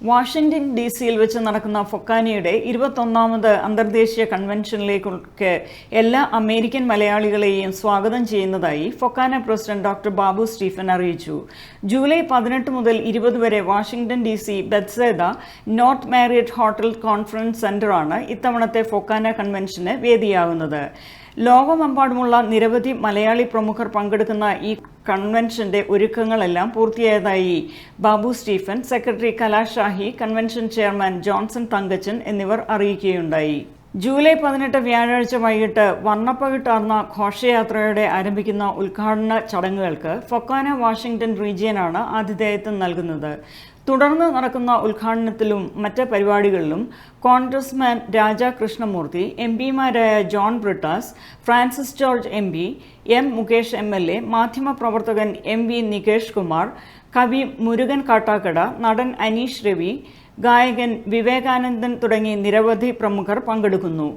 Washington D സിയിൽ വെച്ച് നടക്കുന്ന ഫൊക്കാനയുടെ ഇരുപത്തൊന്നാമത് അന്തർദേശീയ കൺവെൻഷനിലേക്ക് എല്ലാ അമേരിക്കൻ മലയാളികളെയും സ്വാഗതം ചെയ്യുന്നതായി FOKANA president doctor Babu Stephen അറിയിച്ചു. ജൂലൈ പതിനെട്ട് മുതൽ ഇരുപത് വരെ Washington D C Bethesda North Marriott hotel conference സെന്ററാണ് ഇത്തവണത്തെ ഫൊക്കാന കൺവെൻഷന് വേദിയാകുന്നത് ലോകമെമ്പാടുമുള്ള നിരവധി മലയാളി പ്രമുഖർ പങ്കെടുക്കുന്ന ഈ കൺവെൻഷന്റെ ഒരുക്കങ്ങളെല്ലാം പൂർത്തിയായതായി Babu Stephen secretary Kalashahi convention chairman Johnson Thankachan എന്നിവർ അറിയിക്കുകയുണ്ടായി. ജൂലൈ പതിനെട്ട് വ്യാഴാഴ്ച വൈകിട്ട് വർണപ്പകിട്ടാർന്ന ഘോഷയാത്രയുടെ ആരംഭിക്കുന്ന ഉദ്ഘാടന ചടങ്ങുകൾക്ക് ഫൊക്കാന വാഷിംഗ്ടൺ റീജിയനാണ് ആതിഥേയത്വം നൽകുന്നത്. തുടർന്ന് നടക്കുന്ന ഉദ്ഘാടനത്തിലും മറ്റ് പരിപാടികളിലും congressman Raja Krishnamoorthi M പിമാരായ John Brittas Francis George M P M Mukesh M L A മാധ്യമപ്രവർത്തകൻ എം വി നികേഷ് കുമാർ കവി മുരുകൻ കാട്ടാക്കട നടൻ അനീഷ് രവി ഗായകൻ വിവേകാനന്ദൻ തുടങ്ങി നിരവധി പ്രമുഖർ പങ്കെടുക്കുന്നു.